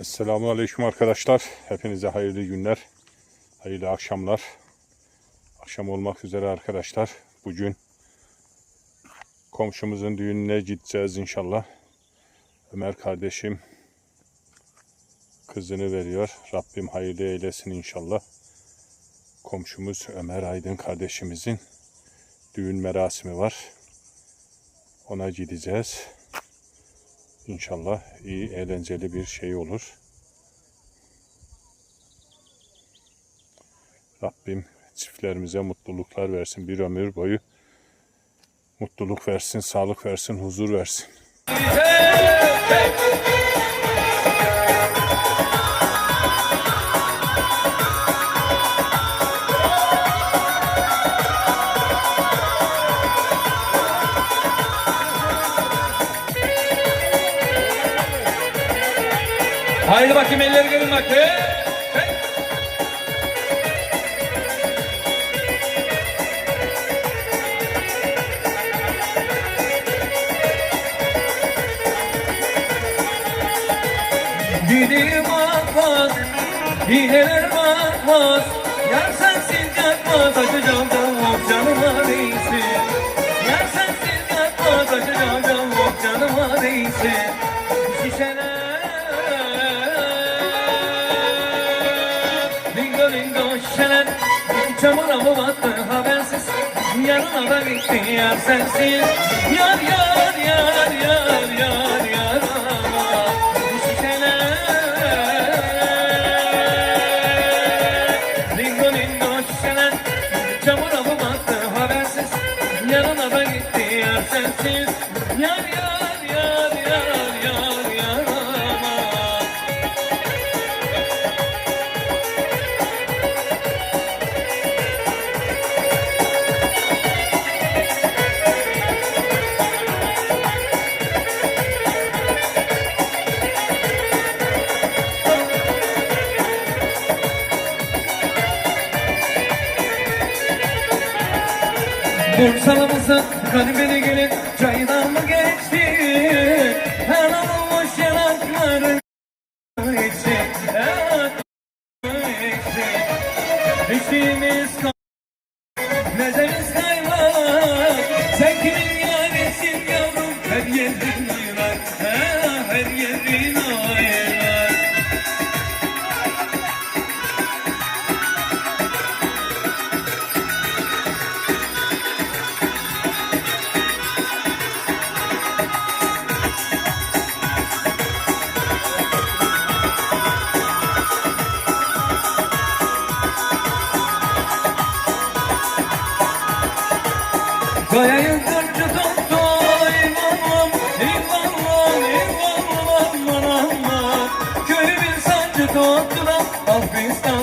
Esselamu Aleyküm arkadaşlar. Hepinize hayırlı günler, hayırlı akşamlar. Akşam olmak üzere arkadaşlar. Bugün komşumuzun düğününe gideceğiz inşallah. Ömer kardeşim kızını veriyor. Rabbim hayırlı eylesin inşallah. Komşumuz Ömer Aydın kardeşimizin düğün merasimi var. Ona gideceğiz. İnşallah iyi, eğlenceli bir şey olur. Rabbim çiftlerimize mutluluklar versin. Bir ömür boyu mutluluk versin, sağlık versin, huzur versin. Haydi bakayım elleri görün bakayım. Gidiyor bakmaz, hileler bakmaz. Yar sensiz yatmaz, açacağım davul canıma değsin. Yar sensiz yatmaz, açacağım davul canıma değsin. Şişeler, Mı battı habersiz, yanına da gitti yar sensiz. Yar yar yar yar yar yar ama şişeler. Dingo dingo şişeler Çamura mı battı da gitti yar sensiz Bursalı mısın? Kalbini gelin çaydan mı geçti? Her olmuş Thanks, guys.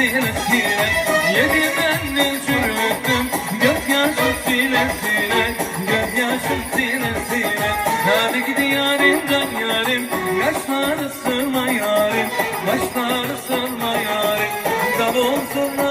Sile sile Yedim elin çürüttüm. Gözyaşım sile sile Gözyaşım sile sile Hadi gidi yarim can yarim. Yaşları sırma yarim Başları sırma yarim Davul zurna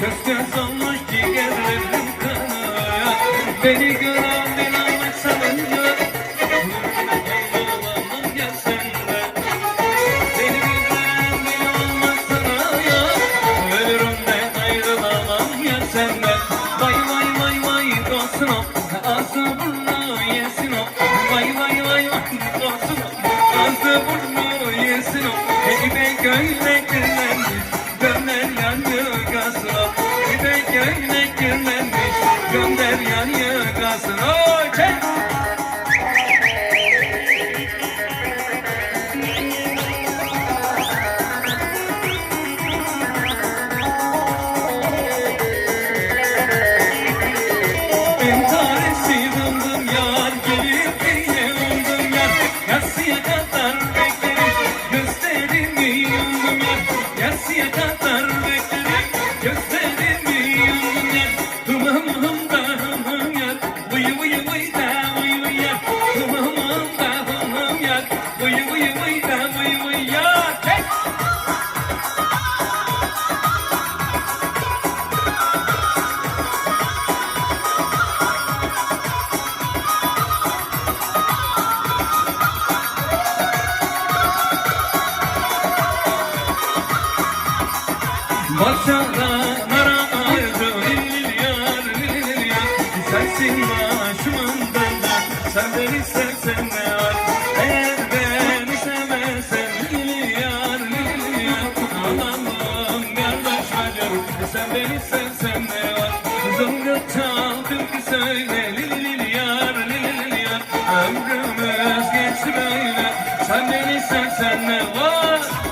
göz olmuş ciğerlerim kanıyor Beni gören bir anlık ya senden Vay vay vay vay dostum Ağzı burnu yesin o Vay vay vay vay dostum Ağzı burnu yesin o Eğme göyle kirlenmiş Gönder yanıyor Gönder yanıyor gazına Ayrı lil yar yar Sensin başımın bende Sen beni sevsen ne var. Eğer beni sevmezsen lil yar lil yar Anamım Sen beni sevsen ne var. Zıngırt çal türkü söyle lil lil yar lil yar. Ömrümüz geçti böyle Sen beni sevsen ne var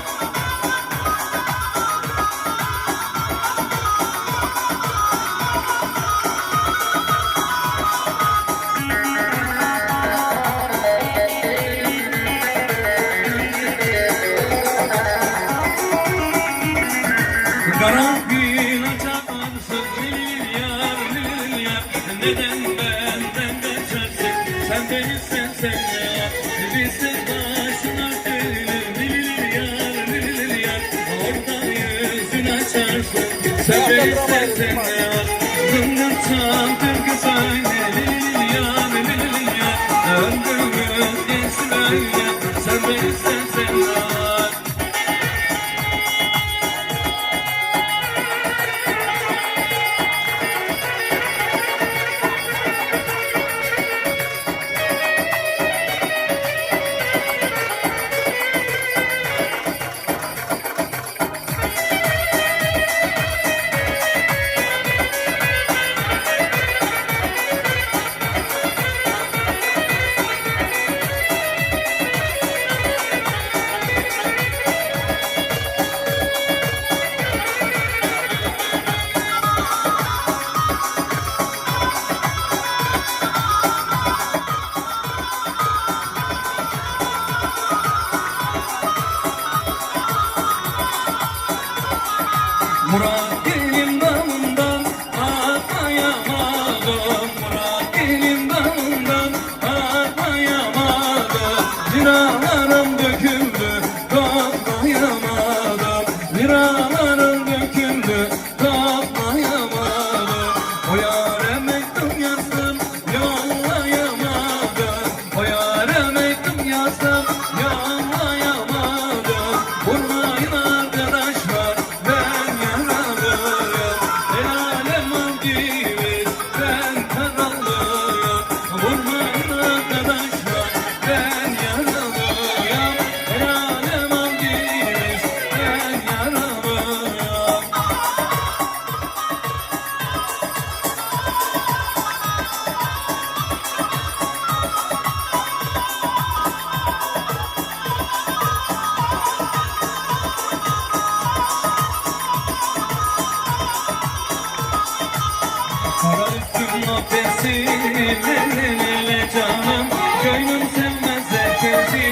Neden benden kaçarsın sen sevsen ne yar. Bizi başına gelir. Lil yar? Lil yar? Orada yüzün açarsın. Sen beni sevsen ne yar. Zıngır çal türkü söyle lil yar? Lil yar? Ömrümüz geçti böyle sen beni sevsen ne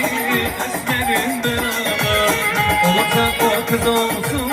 esmerim ben ama Olsa o kız olsun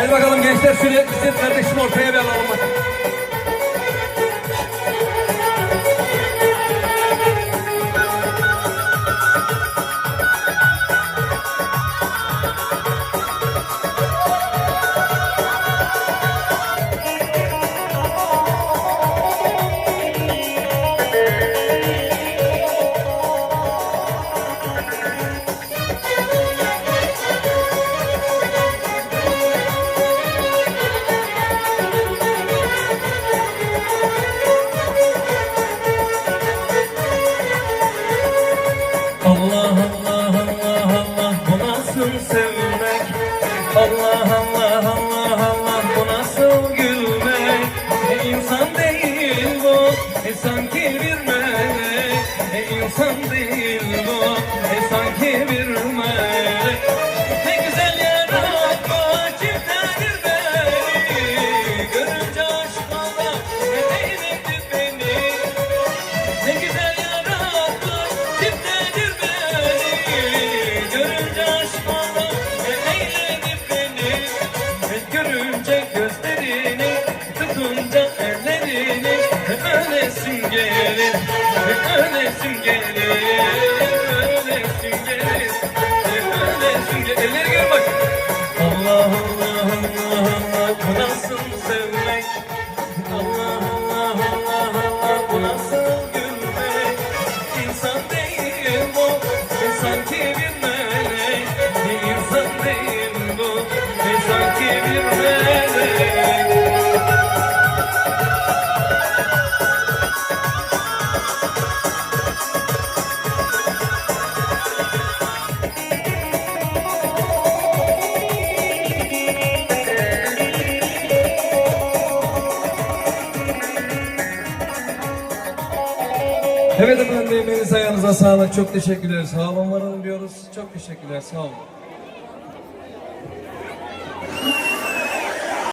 Haydi bakalım gençler şuraya kısıp kardeşim ortaya bir alalım. bir melek E insan değil bu. E sanki bir melek. gelir, ölesim gelir, ölesim gelir, ölesim gelir. Eller gel bak. Allah Allah Allah, bu nasıl emeğiniz ayağınıza sağlık. Çok teşekkürler. Sağ olun, var olun diyoruz. Çok teşekkürler. Sağ olun.